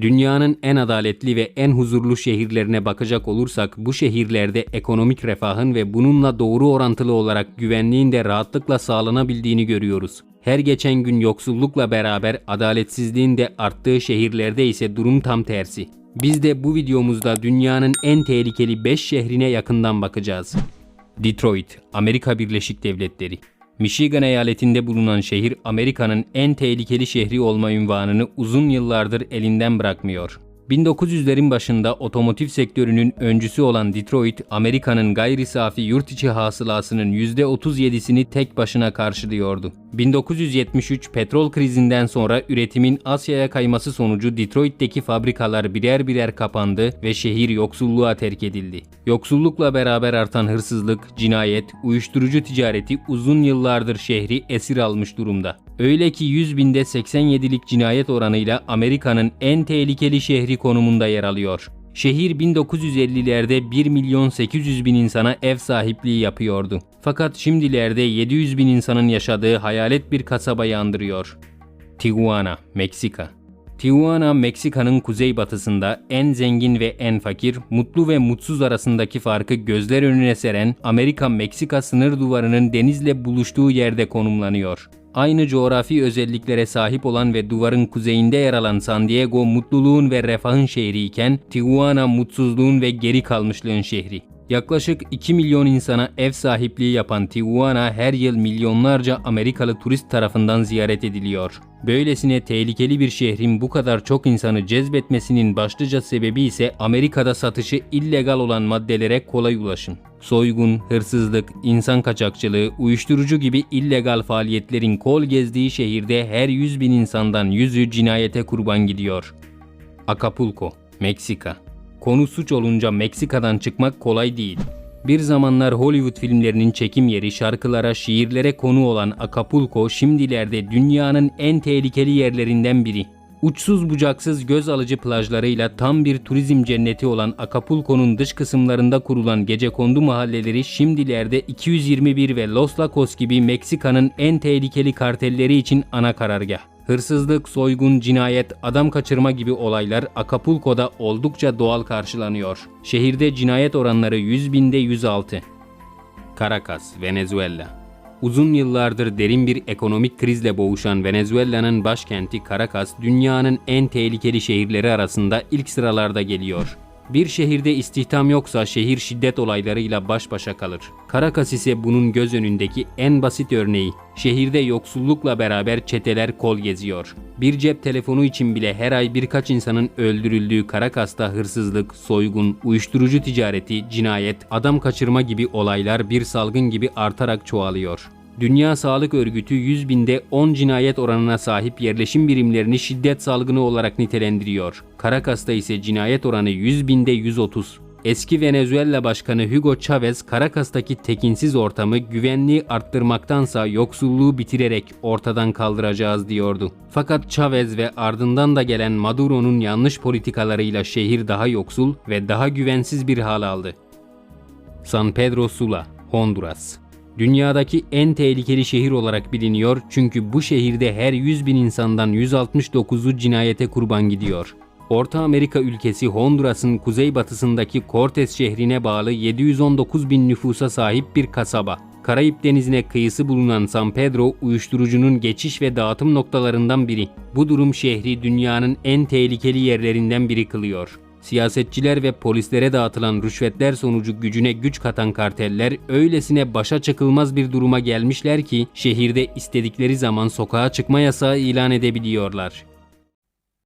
Dünyanın en adaletli ve en huzurlu şehirlerine bakacak olursak bu şehirlerde ekonomik refahın ve bununla doğru orantılı olarak güvenliğin de rahatlıkla sağlanabildiğini görüyoruz. Her geçen gün yoksullukla beraber adaletsizliğin de arttığı şehirlerde ise durum tam tersi. Biz de bu videomuzda dünyanın en tehlikeli 5 şehrine yakından bakacağız. Detroit, Amerika Birleşik Devletleri. Michigan eyaletinde bulunan şehir Amerika'nın en tehlikeli şehri olma ünvanını uzun yıllardır elinden bırakmıyor. 1900'lerin başında otomotiv sektörünün öncüsü olan Detroit, Amerika'nın gayri safi yurt içi hasılasının %37'sini tek başına karşılıyordu. 1973 petrol krizinden sonra üretimin Asya'ya kayması sonucu Detroit'teki fabrikalar birer birer kapandı ve şehir yoksulluğa terk edildi. Yoksullukla beraber artan hırsızlık, cinayet, uyuşturucu ticareti uzun yıllardır şehri esir almış durumda. Öyle ki 100 binde 87'lik cinayet oranıyla Amerika'nın en tehlikeli şehri konumunda yer alıyor. Şehir 1950'lerde 1 milyon 800 bin insana ev sahipliği yapıyordu. Fakat şimdilerde 700 bin insanın yaşadığı hayalet bir kasabayı andırıyor. Tijuana, Meksika. Tijuana, Meksika'nın kuzeybatısında en zengin ve en fakir, mutlu ve mutsuz arasındaki farkı gözler önüne seren Amerika-Meksika sınır duvarının denizle buluştuğu yerde konumlanıyor. Aynı coğrafi özelliklere sahip olan ve duvarın kuzeyinde yer alan San Diego mutluluğun ve refahın şehri iken Tijuana mutsuzluğun ve geri kalmışlığın şehri. Yaklaşık 2 milyon insana ev sahipliği yapan Tijuana her yıl milyonlarca Amerikalı turist tarafından ziyaret ediliyor. Böylesine tehlikeli bir şehrin bu kadar çok insanı cezbetmesinin başlıca sebebi ise Amerika'da satışı illegal olan maddelere kolay ulaşım. Soygun, hırsızlık, insan kaçakçılığı, uyuşturucu gibi illegal faaliyetlerin kol gezdiği şehirde her 100 bin insandan 100'ü cinayete kurban gidiyor. Acapulco, Meksika Konu suç olunca Meksika'dan çıkmak kolay değil. Bir zamanlar Hollywood filmlerinin çekim yeri şarkılara, şiirlere konu olan Acapulco şimdilerde dünyanın en tehlikeli yerlerinden biri. Uçsuz bucaksız göz alıcı plajlarıyla tam bir turizm cenneti olan Acapulco'nun dış kısımlarında kurulan gecekondu mahalleleri şimdilerde 221 ve Los Lacos gibi Meksika'nın en tehlikeli kartelleri için ana karargah. Hırsızlık, soygun, cinayet, adam kaçırma gibi olaylar Acapulco'da oldukça doğal karşılanıyor. Şehirde cinayet oranları 100 binde 106. Caracas, Venezuela Uzun yıllardır derin bir ekonomik krizle boğuşan Venezuela'nın başkenti Caracas, dünyanın en tehlikeli şehirleri arasında ilk sıralarda geliyor. Bir şehirde istihdam yoksa şehir şiddet olaylarıyla baş başa kalır. Caracas ise bunun göz önündeki en basit örneği. Şehirde yoksullukla beraber çeteler kol geziyor. Bir cep telefonu için bile her ay birkaç insanın öldürüldüğü Caracas'ta hırsızlık, soygun, uyuşturucu ticareti, cinayet, adam kaçırma gibi olaylar bir salgın gibi artarak çoğalıyor. Dünya Sağlık Örgütü 100 binde 10 cinayet oranına sahip yerleşim birimlerini şiddet salgını olarak nitelendiriyor. Caracas'ta ise cinayet oranı 100 binde 130. Eski Venezuela Başkanı Hugo Chavez, Caracas'taki tekinsiz ortamı güvenliği arttırmaktansa yoksulluğu bitirerek ortadan kaldıracağız diyordu. Fakat Chavez ve ardından da gelen Maduro'nun yanlış politikalarıyla şehir daha yoksul ve daha güvensiz bir hal aldı. San Pedro Sula, Honduras Dünyadaki en tehlikeli şehir olarak biliniyor çünkü bu şehirde her 100 bin insandan 169'u cinayete kurban gidiyor. Orta Amerika ülkesi Honduras'ın kuzeybatısındaki Cortez şehrine bağlı 719 bin nüfusa sahip bir kasaba. Karayip Denizi'ne kıyısı bulunan San Pedro uyuşturucunun geçiş ve dağıtım noktalarından biri. Bu durum şehri dünyanın en tehlikeli yerlerinden biri kılıyor. Siyasetçiler ve polislere dağıtılan rüşvetler sonucu gücüne güç katan karteller öylesine başa çakılmaz bir duruma gelmişler ki şehirde istedikleri zaman sokağa çıkma yasağı ilan edebiliyorlar.